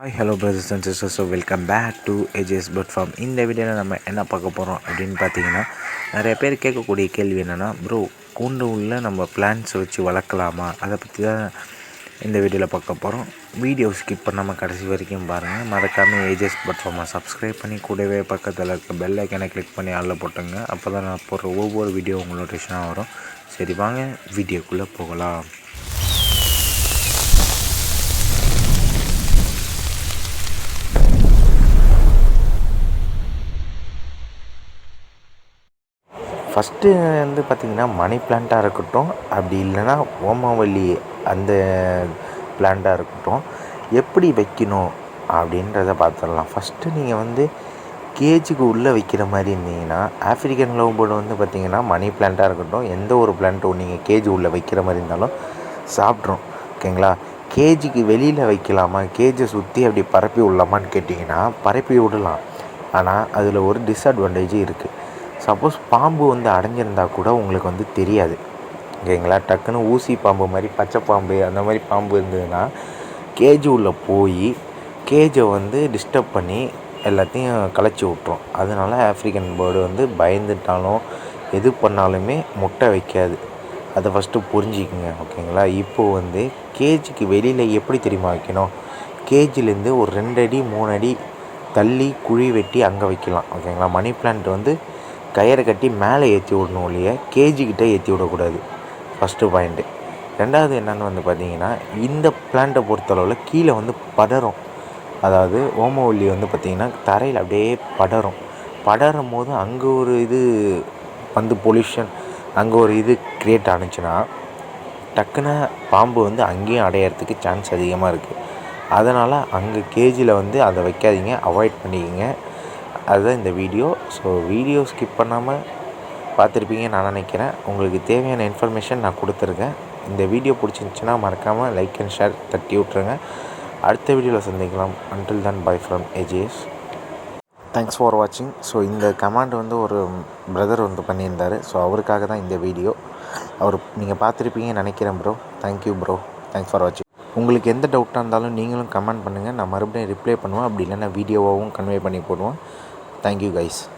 Hi hello brothers and sisters so welcome back to AGS but farm இந்த வீடியோவில் நம்ம என்ன பார்க்க போகிறோம் அப்படின்னு பார்த்தீங்கன்னா நிறைய பேர் கேட்கக்கூடிய கேள்வி என்னென்னா ப்ரோ கூண்டு உள்ள நம்ம பிளான்ஸ் வச்சு வளர்க்கலாமா? அதை பற்றி தான் இந்த வீடியோவில் பார்க்க போகிறோம் வீடியோ ஸ்கிப் பண்ணாமல் கடைசி வரைக்கும் பாருங்கள் மறக்காமல் ஏஜிஎஸ் பட் ஃபார்மை சப்ஸ்கிரைப் பண்ணி கூடவே பக்கத்தில் இருக்க பெல் ஐக்கனை கிளிக் பண்ணி ஆளில் போட்டுங்க. அப்போ தான் நான் போடுற ஒவ்வொரு வீடியோ உங்களோட வரும். சரி வாங்க வீடியோக்குள்ளே போகலாம். ஃபஸ்ட்டு வந்து பார்த்திங்கன்னா மணி பிளான்ட்டாக இருக்கட்டும் அப்படி இல்லைன்னா ஓமவல்லி அந்த பிளான்ட்டாக இருக்கட்டும் எப்படி வைக்கணும் அப்படின்றத பார்த்துடலாம். ஃபஸ்ட்டு நீங்கள் வந்து கேஜுக்கு உள்ளே வைக்கிற மாதிரி இருந்தீங்கன்னா ஆஃப்ரிக்கன் லவ் பேர்டு வந்து பார்த்திங்கன்னா மணி பிளான்ட்டாக இருக்கட்டும் எந்த ஒரு பிளான்ட்டும் நீங்கள் கேஜி உள்ளே வைக்கிற மாதிரி இருந்தாலும் சாப்பிட்ரும். ஓகேங்களா? கேஜிக்கு வெளியில் வைக்கலாமா? கேஜை சுற்றி அப்படி பரப்பி விடலாமான்னு கேட்டிங்கன்னா பரப்பி விடலாம். ஆனால் அதில் ஒரு டிஸ்அட்வான்டேஜ் இருக்குது சப்போஸ் பாம்பு வந்து அடைஞ்சிருந்தா கூட உங்களுக்கு வந்து தெரியாது. ஓகேங்களா? டக்குன்னு ஊசி பாம்பு மாதிரி பச்சை பாம்பு அந்த மாதிரி பாம்பு இருந்ததுன்னா கேஜ் உள்ளே போய் கேஜை வந்து டிஸ்டர்ப் பண்ணி எல்லாத்தையும் கலைச்சி விட்ரும் அதனால ஆஃப்ரிக்கன் பேர்டு வந்து பயந்துட்டாலும் எது பண்ணாலுமே முட்டை வைக்காது. அதை ஃபஸ்ட்டு புரிஞ்சிக்கங்க ஓகேங்களா? இப்போது வந்து கேஜுக்கு வெளியில் எப்படி தெரியுமா வைக்கணும்? கேஜிலேருந்து ஒரு ரெண்டு அடி மூணு அடி தள்ளி குழி வெட்டி அங்கே வைக்கலாம் ஓகேங்களா? மணி பிளான்ட் வந்து கயிறை கட்டி மேலே ஏற்றி விடணும் ஒழிய கேஜிக்கிட்ட ஏற்றி விடக்கூடாது. ஃபஸ்ட்டு பாயிண்ட்டு ரெண்டாவது என்னென்னு வந்து பார்த்தீங்கன்னா இந்த பிளான்ட்டை பொறுத்தளவில் கீழே வந்து படரும். அதாவது ஓமவல்லி வந்து பார்த்திங்கன்னா தரையில் அப்படியே படரும். படரும் போது அங்கே ஒரு இது வந்து பொல்யூஷன் அங்கே ஒரு இது க்ரியேட் ஆனுச்சுன்னா டக்குன்னு பாம்பு வந்து அங்கேயும் அடையிறதுக்கு சான்ஸ் அதிகமாக இருக்குது அதனால் அங்கே கேஜியில் வந்து அதை வைக்காதீங்க அவாய்ட் பண்ணிக்கிங்க. அதுதான் இந்த வீடியோ. ஸோ வீடியோ ஸ்கிப் பண்ணாமல் பார்த்துருப்பீங்கன்னு நான் நினைக்கிறேன். உங்களுக்கு தேவையான இன்ஃபர்மேஷன் நான் கொடுத்துருக்கேன். இந்த வீடியோ பிடிச்சிருந்துச்சின்னா மறக்காமல் லைக் அண்ட் ஷேர் தட்டி விட்ருங்க அடுத்த வீடியோவில் சந்திக்கலாம். Until then bye from AGS thanks for வாட்சிங் ஸோ இந்த கமாண்ட் வந்து ஒரு பிரதர் வந்து பண்ணியிருந்தார். ஸோ அவருக்காக தான் இந்த வீடியோ. அவர் நீங்கள் பார்த்துருப்பீங்கன்னு நினைக்கிறேன் bro thank you bro thanks for வாட்சிங் உங்களுக்கு எந்த டவுட்டாக இருந்தாலும் நீங்களும் கமெண்ட் பண்ணுங்கள் நான் மறுபடியும் ரிப்ளை பண்ணுவேன். அப்படி இல்லைன்னா வீடியோவாகவும் கன்வே பண்ணி Thank you guys.